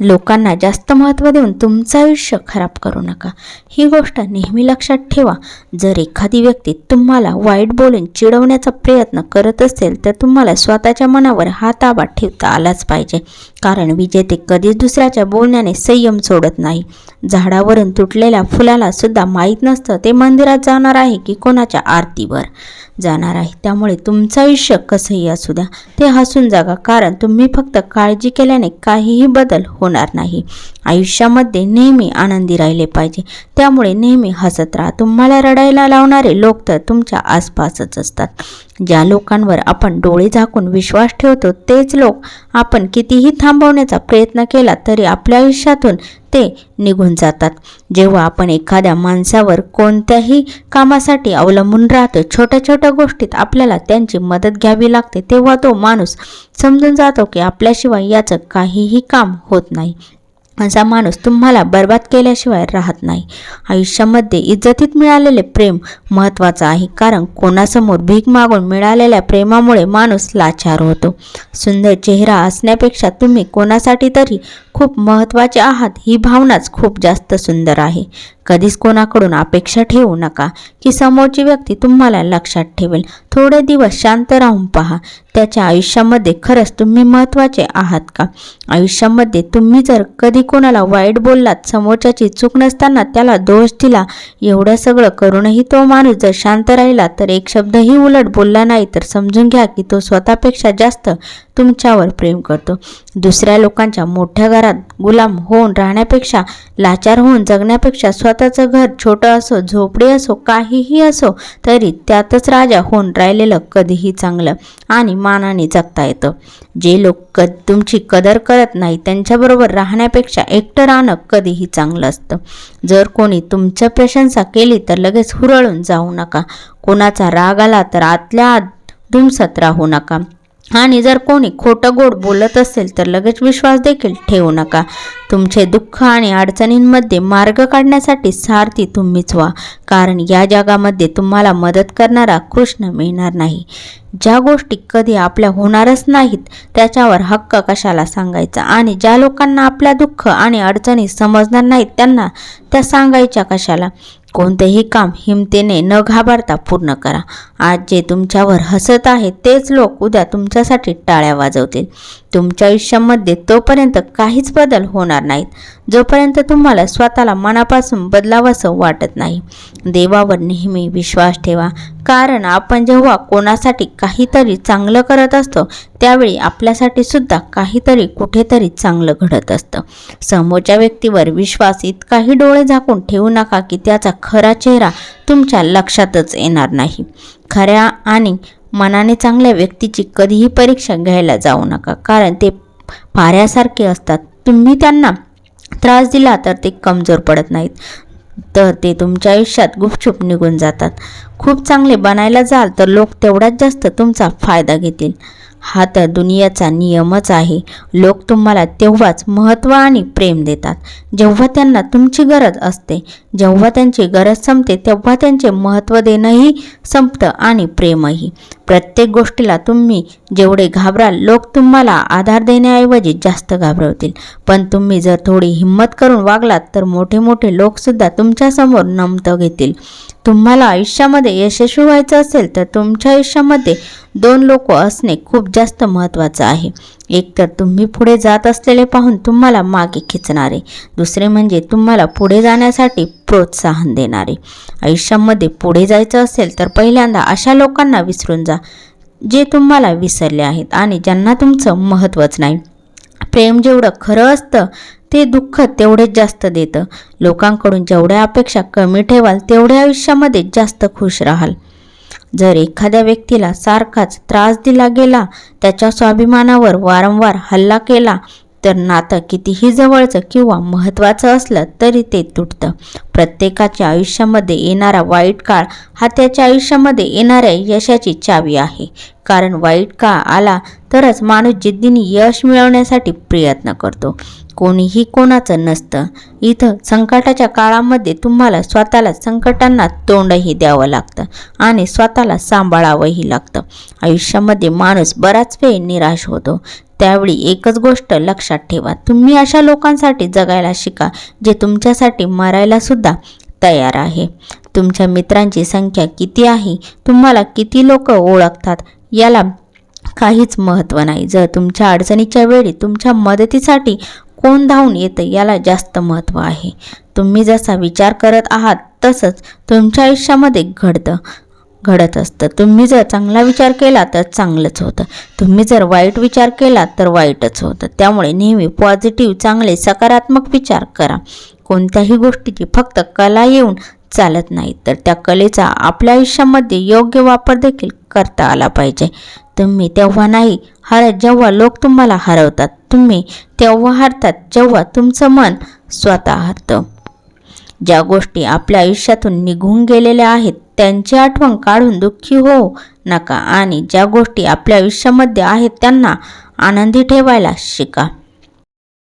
लोकांना जास्त महत्त्व देऊन तुमचं आयुष्य खराब करू नका. ही गोष्ट नेहमी लक्षात ठेवा. जर एखादी व्यक्ती तुम्हाला वाईट बोलून चिडवण्याचा प्रयत्न करत असेल तर तुम्हाला स्वतःच्या मनावर हा ताबा ठेवता आलाच पाहिजे. कारण विजेते कधीच दुसऱ्याच्या बोलण्याने संयम सोडत नाही. झाडावरून तुटलेल्या फुलाला सुद्धा माहीत नसतं ते मंदिरात जाणार आहे की कोणाच्या आरतीवर जाणार आहे. त्यामुळे तुमचं आयुष्य कसंही असू द्या. ते हसून जागा कारण तुम्ही फक्त काळजी केल्याने काहीही बदल हो होणार नाही. आयुष्यामध्ये नेहमी आनंदी राहिले पाहिजे. त्यामुळे नेहमी हसत राहा. तुम्हाला रडायला लावणारे लोक तर तुमच्या आसपासच असतात. ज्या लोकांवर आपण डोळे झाकून विश्वास ठेवतो तेच लोक आपण कितीही थांबवण्याचा प्रयत्न केला तरी आपल्या आयुष्यातून ते निघून जातात. जेव्हा आपण एखाद्या माणसावर कोणत्याही कामासाठी अवलंबून राहतो छोट्या छोट्या गोष्टीत आपल्याला त्यांची मदत घ्यावी लागते तेव्हा तो माणूस समजून जातो की आपल्याशिवाय याचं काहीही काम होत नाही. असा माणूस तुम्हाला बर्बाद केल्याशिवाय राहत नाही. आयुष्यामध्ये इज्जतीत मिळालेले प्रेम महत्त्वाचं आहे कारण कोणासमोर भीक मागून मिळालेल्या प्रेमामुळे माणूस लाचार होतो. सुंदर चेहरा असण्यापेक्षा तुम्ही कोणासाठी तरी खूप महत्त्वाचे आहात ही भावनाच खूप जास्त सुंदर आहे. कधीच कोणाकडून अपेक्षा ठेवू नका की समोरची व्यक्ती तुम्हाला लक्षात ठेवेल. थोडे दिवस शांत राहून पहा. त्याच्या आयुष्यामध्ये खरंच तुम्ही महत्त्वाचे आहात का? आयुष्यामध्ये तुम्ही जर कधी कोणाला वाईट बोललात समोरच्याची चूक नसताना त्याला दोष दिला एवढं सगळं करूनही तो माणूस जर शांत राहिला तर एक शब्दही उलट बोलला नाही तर समजून घ्या की तो स्वतःपेक्षा जास्त तुमच्यावर प्रेम करतो. दुसऱ्या लोकांच्या मोठ्या घरात गुलाम होऊन राहण्यापेक्षा लाचार होऊन जगण्यापेक्षा स्वतःचं घर छोटं असो झोपडी असो काहीही असो तरी त्यातच राजा होऊन राहिलेलं कधीही चांगलं आणि मानाने जगता येतं. जे लोक क तुमची कदर करत नाही त्यांच्याबरोबर राहण्यापेक्षा एकटं राहणं कधीही चांगलं असतं. जर कोणी तुमचं प्रशंसा केली तर लगेच हुरळून जाऊ नका. कोणाचा राग आला तर आतल्या आत धुमसत राहू नका. आणि जर कोणी खोटं गोड बोलत असेल तर लगेच विश्वास देखील ठेवू नका. तुमचे दुःख आणि अडचणींमध्ये मार्ग काढण्यासाठी सारथी तुम्हीच व्हा. कारण या जगामध्ये तुम्हाला मदत करणारा कृष्ण मिळणार नाही. ज्या गोष्टी कधी आपल्या होणारच नाहीत त्याच्यावर हक्क कशाला सांगायचा? आणि ज्या लोकांना आपल्या दुःख आणि अडचणी समजणार नाहीत त्यांना त्या सांगायच्या कशाला? कोणतेही काम हिमतेने न घाबरता पूर्ण करा. आज जे तुमच्यावर हसत आहेत तेच लोक उद्या तुमच्यासाठी टाळ्या वाजवतील. तुमच्या आयुष्यामध्ये तोपर्यंत काहीच बदल होणार नाहीत. जोपर्यंत तुम्हाला स्वतःला मनापासून बदलावंसं वाटत नाही. देवावर नेहमी विश्वास ठेवा. कारण आपण जेव्हा कोणासाठी काहीतरी चांगलं करत असतो त्यावेळी आपल्यासाठी सुद्धा काहीतरी कुठेतरी चांगलं घडत असतं. समोरच्या व्यक्तीवर विश्वास इतकाही डोळे झाकून ठेवू नका की त्याचा खरा चेहरा तुमच्या लक्षातच येणार नाही. खऱ्या आणि मनाने चांगल्या व्यक्तीची कधीही परीक्षा घ्यायला जाऊ नका कारण ते पाऱ्यासारखे असतात. तुम्ही त्यांना त्रास दिला तर ते कमजोर पडत नाहीत. तर ते तुमच्या आयुष्यात गुपचूप निघून जातात. खूप चांगले बनायला जाल तर लोक तेवढाच जास्त तुमचा फायदा घेतील. हा तर दुनियाचा नियमच आहे. लोक तुम्हाला तेव्हाच महत्त्व आणि प्रेम देतात. जेव्हा त्यांना तुमची गरज असते जेव्हा त्यांची गरज संपते तेव्हा त्यांचे महत्त्व देणंही संपतं आणि प्रेमही. प्रत्येक गोष्टीला तुम्ही जेवढे घाबराल लोक तुम्हाला आधार देण्याऐवजी जास्त घाबरवतील. पण तुम्ही जर थोडी हिंमत करून वागलात तर मोठे मोठे लोकसुद्धा तुमच्यासमोर नमतं घेतील. तुम्हाला आयुष्यामध्ये यशस्वी व्हायचं असेल तर तुमच्या आयुष्यामध्ये दोन लोक असणे खूप जास्त महत्त्वाचं आहे. एक तर तुम्ही पुढे जात असलेले पाहून तुम्हाला मागे खेचणारे. दुसरे म्हणजे तुम्हाला पुढे जाण्यासाठी प्रोत्साहन देणारे. आयुष्यामध्ये पुढे जायचं असेल तर पहिल्यांदा अशा लोकांना विसरून जा जे तुम्हाला विसरले आहेत आणि ज्यांना तुमचं महत्त्वच नाही. प्रेम जेवढं खरं असतं ते दुःख तेवढेच जास्त देतं. लोकांकडून जेवढ्या अपेक्षा कमी ठेवाल तेवढ्या आयुष्यामध्ये जास्त खुश राहाल. जर एखाद्या व्यक्तीला सारखाच त्रास दिला गेला त्याच्या स्वाभिमानावर वारंवार हल्ला केला तर नातं कितीही जवळचं किंवा महत्त्वाचं असलं तरी ते तुटतं. प्रत्येकाच्या आयुष्यामध्ये येणारा वाईट काळ हा त्याच्या आयुष्यामध्ये येणाऱ्या यशाची चावी आहे. कारण वाईट काळ आला तरच माणूस जिद्दीने यश मिळवण्यासाठी प्रयत्न करतो. कोणीही कोणाचं नसतं. इथं संकटाच्या काळामध्ये तुम्हाला स्वतःला संकटांना तोंडही द्यावं लागतं आणि स्वतःला सांभाळावंही लागतं. आयुष्यामध्ये माणूस बराच वेळ निराश होतो. त्यावेळी एकच गोष्ट लक्षात ठेवा. तुम्ही अशा लोकांसाठी जगायला शिका जे तुमच्यासाठी मरायला सुद्धा तयार आहे. तुमच्या मित्रांची संख्या किती आहे? तुम्हाला किती लोक ओळखतात? याला काहीच महत्त्व नाही. जर तुमच्या अडचणीच्या वेळी तुमच्या मदतीसाठी कोण धावून येतं याला जास्त महत्त्व आहे. तुम्ही जसा विचार करत आहात तसंच तुमच्या आयुष्यामध्ये घडतं. घडत असतं. तुम्ही जर चांगला विचार केला तर चांगलंच होतं. तुम्ही जर वाईट विचार केला तर वाईटच होतं. त्यामुळे नेहमी पॉझिटिव्ह चांगले सकारात्मक विचार करा. कोणत्याही गोष्टीची फक्त कला येऊन चालत नाही तर त्या कलेचा आपल्या आयुष्यामध्ये योग्य वापर देखील करता आला पाहिजे. तुम्ही तेव्हा नाही हरत जेव्हा लोक तुम्हाला हरवतात. तुम्ही तेव्हा हरतात जेव्हा तुमचं मन स्वतः हरतं ज्या गोष्टी आपल्या आयुष्यातून निघून गेलेल्या आहेत त्यांची आठवण काढून दुःखी होऊ नका आणि ज्या गोष्टी आपल्या आयुष्यामध्ये आहेत त्यांना आनंदी ठेवायला शिका.